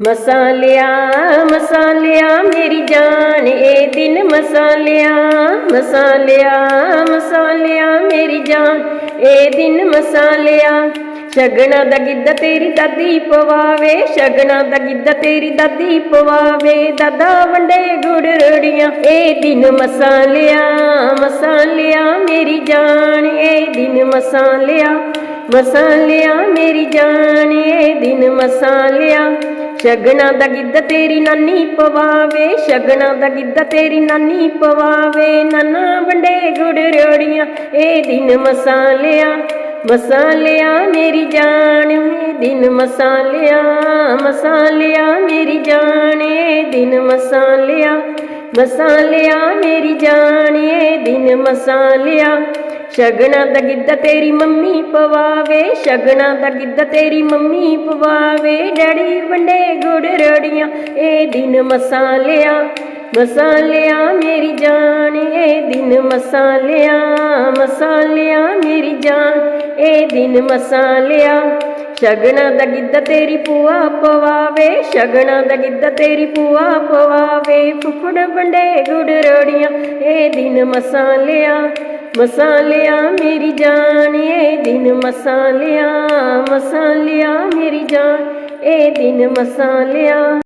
ਮਸਾਲਿਆ ਮਸਾਲਿਆ ਮੇਰੀ ਜਾਨ ਇਹ ਦਿਨ ਮਸਾਲਿਆ ਮਸਾਲਿਆ ਮਸਾਲਿਆ ਮੇਰੀ ਜਾਨ ਇਹ ਦਿਨ ਮਸਾਲਿਆ ਸ਼ਗਣਾ ਦਾ ਗਿੱਧਾ ਤੇਰੀ ਦਾਦੀ ਪਵਾਵੇ, ਸ਼ਗਣਾ ਦਾ ਗਿੱਧਾ ਤੇਰੀ ਦਾਦੀ ਪਵਾਵੇ। ਦਾਦਾ ਵੰਡੇ ਗੁੜ ਰੋੜੀਆਂ ਇਹ ਦਿਨ ਮਸਾਲਿਆ ਮਸਾਲਿਆ ਮੇਰੀ ਜਾਨ ਇਹ ਦਿਨ ਮਸਾਲਿਆ ਮਸਾਲਿਆ ਮੇਰੀ ਜਾਨ ਇਹ ਦਿਨ ਮਸਾਲਿਆ ਸ਼ਗਣਾ ਦਾ ਗਿੱਧਾ ਤੇਰੀ ਨਾਨੀ ਪਵਾਵੇ ਸ਼ਗਣਾ ਦਾ ਗਿੱਧਾ ਤੇਰੀ ਨਾਨੀ ਪਵਾਵੇ। ਨਾਨਾ ਵੰਡੇ ਗੁੜ ਰੋੜੀਆਂ ਇਹ ਦਿਨ ਮਸਾਲਿਆ ਮਸਾਲਿਆ ਮੇਰੀ ਜਾਨ ਇਹ ਦਿਨ ਮਸਾਲਿਆ ਮਸਾਲਿਆ ਮੇਰੀ ਜਾਨ ਇਹ ਦਿਨ ਮਸਾਲਿਆ ਮਸਾਲਿਆ ਮੇਰੀ ਜਾਨ ਇਹ ਦਿਨ ਮਸਾਲਿਆ ਸ਼ਗਣਾ ਦਾ ਗਿੱਧਾ ਤੇਰੀ ਮੰਮੀ ਪਵਾਵੇ ਸ਼ਗਣਾ ਦਾ ਗਿੱਧਾ ਤੇਰੀ ਮੰਮੀ ਪਵਾਵੇ। ਡੈਡੀ ਵੰਡੇ ਗੁੜ ਰੋੜੀਆਂ ਇਹ ਦਿਨ ਮਸਾਲਿਆ ਮਸਾਲਿਆ ਮੇਰੀ ਜਾਨ ਇਹ ਦਿਨ ਮਸਾਲਿਆ ਮਸਾਲਿਆ ਮੇਰੀ ਜਾਨ ਇਹ ਦਿਨ ਮਸਾਲਿਆ ਸ਼ਗਣਾ ਦਾ ਗਿੱਧਾ ਤੇਰੀ ਪੂਆ ਪਵਾਵੇ ਸ਼ਗਣਾ ਦਾ ਗਿੱਧਾ ਤੇਰੀ ਪੂਆ ਪਵਾਵੇ। ਫੁੱਫੜ ਵੰਡੇ ਗੁੜ ਰੋੜੀਆਂ ਇਹ ਦਿਨ ਮਸਾਲਿਆ ਮਸਾਲਿਆ ਮੇਰੀ ਜਾਨ ਇਹ ਦਿਨ ਮਸਾਲਿਆ ਮਸਾਲਿਆ ਮੇਰੀ ਜਾਨ ਇਹ ਦਿਨ ਮਸਾਲਿਆ।